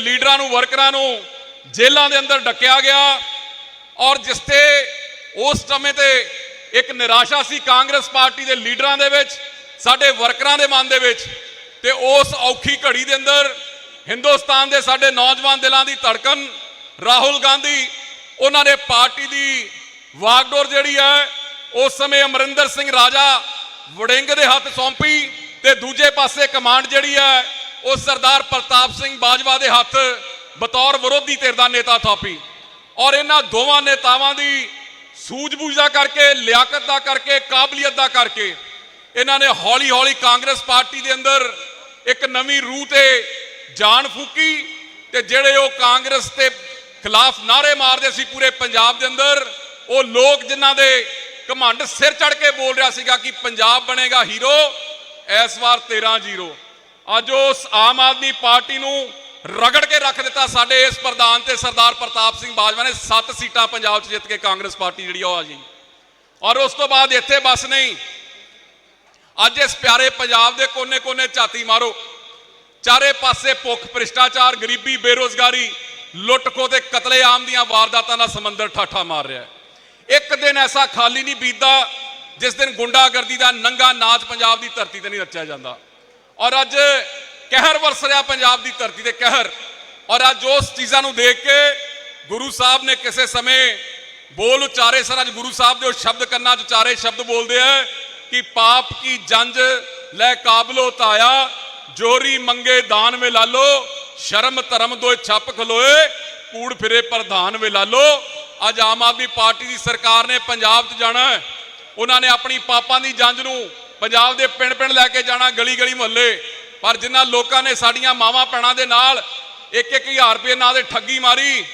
ਲੀਡਰਾਂ ਨੂੰ, ਵਰਕਰਾਂ ਨੂੰ ਜੇਲ੍ਹਾਂ ਦੇ ਅੰਦਰ ਡੱਕਿਆ ਗਿਆ ਔਰ ਜਿਸ ਤੇ ਉਸ ਸਮੇਂ ਤੇ ਇੱਕ ਨਿਰਾਸ਼ਾ ਸੀ ਕਾਂਗਰਸ ਪਾਰਟੀ ਦੇ ਲੀਡਰਾਂ ਦੇ ਵਿੱਚ, ਸਾਡੇ ਵਰਕਰਾਂ ਦੇ ਮਨ ਦੇ ਵਿੱਚ ਤੇ ਉਸ ਔਖੀ ਘੜੀ ਦੇ ਅੰਦਰ ਹਿੰਦੁਸਤਾਨ ਦੇ ਸਾਡੇ ਨੌਜਵਾਨ ਦਿਲਾਂ ਦੀ ਧੜਕਨ ਰਾਹੁਲ ਗਾਂਧੀ, ਉਹਨਾਂ ਨੇ ਪਾਰਟੀ ਦੀ ਵਾਗਡੋਰ ਜਿਹੜੀ ਹੈ, ਉਸ ਸਮੇਂ ਅਮਰਿੰਦਰ ਸਿੰਘ ਰਾਜਾ ਵੜਿੰਗ ਦੇ ਹੱਥ ਸੌਂਪੀ ਤੇ ਦੂਜੇ ਪਾਸੇ ਕਮਾਂਡ ਜਿਹੜੀ ਹੈ ਉਹ ਸਰਦਾਰ ਪ੍ਰਤਾਪ ਸਿੰਘ ਬਾਜਵਾ ਦੇ ਹੱਥ ਬਤੌਰ ਵਿਰੋਧੀ ਧਿਰ ਦਾ ਨੇਤਾ ਥਾਪੀ। ਔਰ ਇਹਨਾਂ ਦੋਵਾਂ ਨੇਤਾਵਾਂ ਦੀ ਸੂਝ-ਬੂਝ ਦਾ ਕਰਕੇ, ਲਿਆਕਤ ਦਾ ਕਰਕੇ, ਕਾਬਲੀਅਤ ਦਾ ਕਰਕੇ ਇਹਨਾਂ ਨੇ ਹੌਲੀ-ਹੌਲੀ ਕਾਂਗਰਸ ਪਾਰਟੀ ਦੇ ਅੰਦਰ ਇੱਕ ਨਵੀਂ ਰੂਹ ਤੇ ਜਾਨ ਫੂਕੀ ਤੇ ਜਿਹੜੇ ਉਹ ਕਾਂਗਰਸ ਤੇ ਖਿਲਾਫ ਨਾਰੇ ਮਾਰਦੇ ਸੀ ਪੂਰੇ ਪੰਜਾਬ ਦੇ ਅੰਦਰ, ਉਹ ਲੋਕ ਜਿਨ੍ਹਾਂ ਦੇ ਘਮੰਡ ਸਿਰ ਚੜ ਕੇ ਬੋਲ ਰਿਹਾ ਸੀਗਾ ਕਿ ਪੰਜਾਬ ਬਣੇਗਾ ਹੀਰੋ, ਇਸ ਵਾਰ 13-0 ਅੱਜ ਉਸ ਆਮ ਆਦਮੀ ਪਾਰਟੀ ਨੂੰ ਰਗੜ ਕੇ ਰੱਖ ਦਿੱਤਾ ਸਾਡੇ ਇਸ ਪ੍ਰਧਾਨ ਤੇ ਸਰਦਾਰ ਪ੍ਰਤਾਪ ਸਿੰਘ ਬਾਜਵਾ ਨੇ। 7 ਸੀਟਾਂ ਪੰਜਾਬ 'ਚ ਜਿੱਤ ਕੇ ਕਾਂਗਰਸ ਪਾਰਟੀ ਜਿਹੜੀ ਉਹ ਆ ਗਈ। ਔਰ ਉਸ ਤੋਂ ਬਾਅਦ ਇੱਥੇ ਬਸ ਨਹੀਂ। ਅੱਜ ਇਸ ਪਿਆਰੇ ਪੰਜਾਬ ਦੇ ਕੋਨੇ-ਕੋਨੇ ਝਾਤੀ ਮਾਰੋ। ਚਾਰੇ ਪਾਸੇ ਭੁੱਖ, ਭ੍ਰਿਸ਼ਟਾਚਾਰ, ਗਰੀਬੀ, ਬੇਰੋਜ਼ਗਾਰੀ ਲੁੱਟ-ਖੋ ਤੇ ਕਤਲੇਆਮ ਦੀਆਂ ਵਾਰਦਾਤਾਂ ਦਾ ਸਮੁੰਦਰ ਠਾਠਾ ਮਾਰ ਰਿਹਾ ਹੈ। ਇੱਕ ਦਿਨ ਐਸਾ ਖਾਲੀ ਨਹੀਂ ਬੀਤਦਾ ਜਿਸ ਦਿਨ ਗੁੰਡਾਗਰਦੀ ਦਾ ਨੰਗਾ ਨਾਚ ਪੰਜਾਬ ਦੀ ਧਰਤੀ ਤੇ ਨਹੀਂ ਰਚਿਆ ਜਾਂਦਾ। ਔਰ ਅੱਜ ਕਹਿਰ ਵਰਸ ਰਿਹਾ ਪੰਜਾਬ ਦੀ ਧਰਤੀ ਤੇ ਕਹਿਰ। ਔਰ ਅੱਜ ਉਸ ਚੀਜ਼ਾਂ ਨੂੰ ਦੇਖ ਕੇ ਗੁਰੂ ਸਾਹਿਬ ਨੇ ਕਿਸੇ ਸਮੇਂ ਬੋਲ ਉਚਾਰੇ ਸਨ ਅੱਜ ਗੁਰੂ ਸਾਹਿਬ ਦੇ ਉਹ ਸ਼ਬਦ ਕੰਨਾਂ 'ਚ ਉਚਾਰੇ ਸ਼ਬਦ ਬੋਲਦੇ ਆ ਕਿ ਪਾਪ ਕੀ ਜੰਜ ਲੈ ਕਾਬਲੋ ਤਾਇਆ, ਜੋਰੀ ਮੰਗੇ ਦਾਨ ਵੇ ਲਾਲੋ ਸ਼ਰਮ ਧਰਮ ਦੋਏ ਛੱਪ ਖਲੋਏ, ਕੂੜ ਫਿਰੇ ਪ੍ਰਧਾਨ ਵੇ ਲਾਲੋ ਅੱਜ ਆਮ ਆਦਮੀ ਪਾਰਟੀ ਦੀ ਸਰਕਾਰ ਨੇ ਪੰਜਾਬ 'ਚ ਜਾਣਾ ਉਹਨਾਂ ਨੇ ਆਪਣੀ ਪਾਪਾਂ ਦੀ ਜੰਜ ਨੂੰ ਪੰਜਾਬ ਦੇ ਪਿੰਡ-ਪਿੰਡ ਲੈ ਕੇ ਜਾਣਾ ਗਲੀ-ਗਲੀ ਮੁਹੱਲੇ। ਪਰ ਜਿਨ੍ਹਾਂ ਲੋਕਾਂ ਨੇ ਸਾਡੀਆਂ ਮਾਵਾਂ ਭੈਣਾਂ ਦੇ ਨਾਲ ਇੱਕ ਇੱਕ ਹਜ਼ਾਰ ਰੁਪਏ ਨਾਲ ਦੇ ਠੱਗੀ ਮਾਰੀ,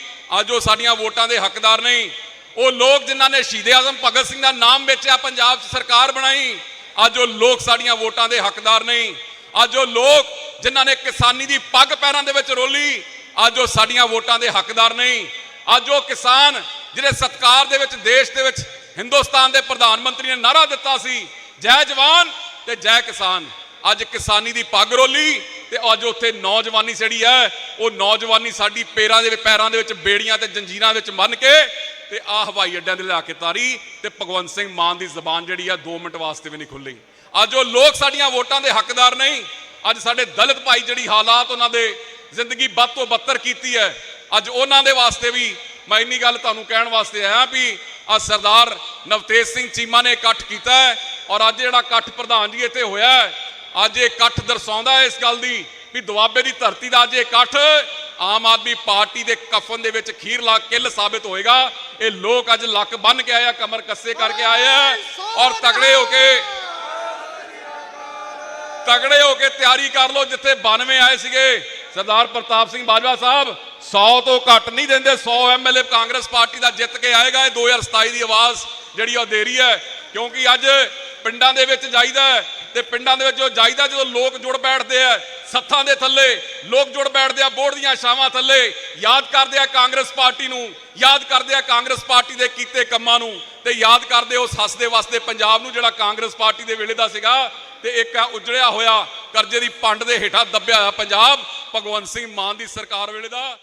ਅੱਜ ਉਹ ਸਾਡੀਆਂ ਵੋਟਾਂ ਦੇ ਹੱਕਦਾਰ ਨਹੀਂ ਉਹ ਲੋਕ ਜਿਨ੍ਹਾਂ ਨੇ ਸ਼ਹੀਦ ਆਜ਼ਮ ਭਗਤ ਸਿੰਘ ਦਾ ਨਾਮ ਵੇਚਿਆ, ਪੰਜਾਬ 'ਚ ਸਰਕਾਰ ਬਣਾਈ, ਅੱਜ ਉਹ ਲੋਕ ਸਾਡੀਆਂ ਵੋਟਾਂ ਦੇ ਹੱਕਦਾਰ ਨਹੀਂ ਅੱਜ ਉਹ ਲੋਕ ਜਿਨ੍ਹਾਂ ਨੇ ਕਿਸਾਨੀ ਦੀ ਪੱਗ ਪੈਰਾਂ ਦੇ ਵਿੱਚ ਰੋਲੀ, ਅੱਜ ਉਹ ਸਾਡੀਆਂ ਵੋਟਾਂ ਦੇ ਹੱਕਦਾਰ ਨਹੀਂ ਅੱਜ ਉਹ ਕਿਸਾਨ ਜਿਹੜੇ ਸਤਕਾਰ ਦੇ ਵਿੱਚ, ਦੇਸ਼ ਦੇ ਵਿੱਚ, ਹਿੰਦੁਸਤਾਨ ਦੇ ਪ੍ਰਧਾਨ ਮੰਤਰੀ ਨੇ ਨਾਰਾ ਦਿੱਤਾ ਸੀ ਜੈ ਜਵਾਨ ਤੇ ਜੈ ਕਿਸਾਨ। ਅੱਜ ਕਿਸਾਨੀ ਦੀ ਪੱਗ ਰੋਲੀ ਤੇ ਅੱਜ ਉੱਥੇ ਨੌਜਵਾਨੀ ਜਿਹੜੀ ਹੈ। ਉਹ ਨੌਜਵਾਨੀ ਸਾਡੀ ਪੈਰਾਂ ਦੇ ਪੈਰਾਂ ਦੇ ਵਿੱਚ ਬੇੜੀਆਂ ਤੇ ਜੰਜੀਰਾਂ ਵਿੱਚ ਮੰਨ ਕੇ ਤੇ ਆ ਹਵਾਈ ਅੱਡਿਆਂ ਦੇ ਲਿਆ ਕੇ ਤਾਰੀ ਤੇ ਭਗਵੰਤ ਸਿੰਘ ਮਾਨ ਦੀ ਜ਼ਬਾਨ ਜਿਹੜੀ ਆ 2 ਮਿੰਟ ਵਾਸਤੇ ਵੀ ਨਹੀਂ ਖੁੱਲੀ ਅੱਜ ਉਹ ਲੋਕ ਸਾਡੀਆਂ ਵੋਟਾਂ ਦੇ ਹੱਕਦਾਰ ਨਹੀਂ। ਅੱਜ ਸਾਡੇ ਦਲਿਤ ਭਾਈ ਜਿਹੜੀ ਹਾਲਾਤ ਉਹਨਾਂ ਦੇ ਜ਼ਿੰਦਗੀ ਵੱਧ ਤੋਂ ਬੱਤਰ ਕੀਤੀ ਹੈ। ਅੱਜ ਉਹਨਾਂ ਦੇ ਵਾਸਤੇ ਵੀ ਮੈਂ ਇੰਨੀ ਗੱਲ ਤੁਹਾਨੂੰ ਕਹਿਣ ਵਾਸਤੇ ਆਇਆ ਵੀ ਆ ਸਰਦਾਰ ਨਵਤੇਜ ਸਿੰਘ ਚੀਮਾ ਨੇ ਇਕੱਠ ਕੀਤਾ ਹੈ। ਔਰ ਅੱਜ ਜਿਹੜਾ ਇਕੱਠ ਪ੍ਰਧਾਨ ਜੀ ਇੱਥੇ ਹੋਇਆ ਹੈ ਅੱਜ ਇਹ ਇਕੱਠ ਦਰਸਾਉਂਦਾ ਹੈ ਇਸ ਗੱਲ ਦੀ ਵੀ ਦੁਆਬੇ ਦੀ ਧਰਤੀ ਦਾ ਅੱਜ ਇਹ ਇਕੱਠ ਆਮ ਆਦਮੀ ਪਾਰਟੀ ਦੇ ਕਫਨ ਦੇ ਵਿੱਚ ਖੀਰ ਲਾ ਕਿੱਲ ਸਾਬਿਤ ਹੋਏਗਾ। ਇਹ ਲੋਕ ਅੱਜ ਲੱਕ ਬੰਨ ਕੇ ਆਏ ਆ ਕਮਰ ਕੱਸੇ ਕਰਕੇ ਆਏ ਆ ਔਰ ਤਗੜੇ ਹੋ ਕੇ ਤਗੜੇ ਹੋ ਕੇ ਤਿਆਰੀ ਕਰ ਲਓ ਜਿੱਥੇ 92 ਆਏ ਸੀਗੇ। ਸਰਦਾਰ ਪ੍ਰਤਾਪ ਸਿੰਘ ਬਾਜਵਾ ਸਾਹਿਬ 100 ਤੋਂ ਘੱਟ ਨਹੀਂ ਦਿੰਦੇ 100 ਐਮਐਲਏ ਕਾਂਗਰਸ ਪਾਰਟੀ ਦਾ ਜਿੱਤ ਕੇ ਆਏਗਾ। ਇਹ 2027 ਦੀ ਆਵਾਜ਼ ਜਿਹੜੀ ਉਹ ਦੇ ਰਹੀ ਹੈ ਕਿਉਂਕਿ ਅੱਜ ਪਿੰਡਾਂ ਦੇ ਵਿੱਚ ਜਾਈਦਾ ਤੇ ਪਿੰਡਾਂ ਦੇ ਵਿੱਚ ਜੋ ਜਾਈਦਾ ਜਦੋਂ ਲੋਕ ਜੁੜ ਬੈਠਦੇ ਆ, ਸੱਥਾਂ ਦੇ ਥੱਲੇ, ਲੋਕ ਜੁੜ ਬੈਠਦੇ ਆ ਬੋਰਡ ਦੀਆਂ ਛਾਵਾਂ ਥੱਲੇ, ਯਾਦ ਕਰਦੇ ਆ ਕਾਂਗਰਸ ਪਾਰਟੀ ਨੂੰ, ਯਾਦ ਕਰਦੇ ਆ ਕਾਂਗਰਸ ਪਾਰਟੀ ਦੇ ਕੀਤੇ ਕੰਮਾਂ ਨੂੰ ਤੇ ਯਾਦ ਕਰਦੇ ਉਸ ਹੱਸਦੇ ਵਸਦੇ ਪੰਜਾਬ ਨੂੰ ਜਿਹੜਾ ਕਾਂਗਰਸ ਪਾਰਟੀ ਦੇ ਵੇਲੇ ਦਾ ਸੀਗਾ ਤੇ ਇੱਕ ਆ ਉਜੜਿਆ ਹੋਇਆ ਕਰਜ਼ੇ ਦੀ ਪੰਡ ਦੇ ਹੇਠਾਂ ਦੱਬਿਆ ਹੋਇਆ ਪੰਜਾਬ, ਭਗਵੰਤ ਸਿੰਘ ਮਾਨ ਦੀ ਸਰਕਾਰ ਵੇਲੇ ਦਾ।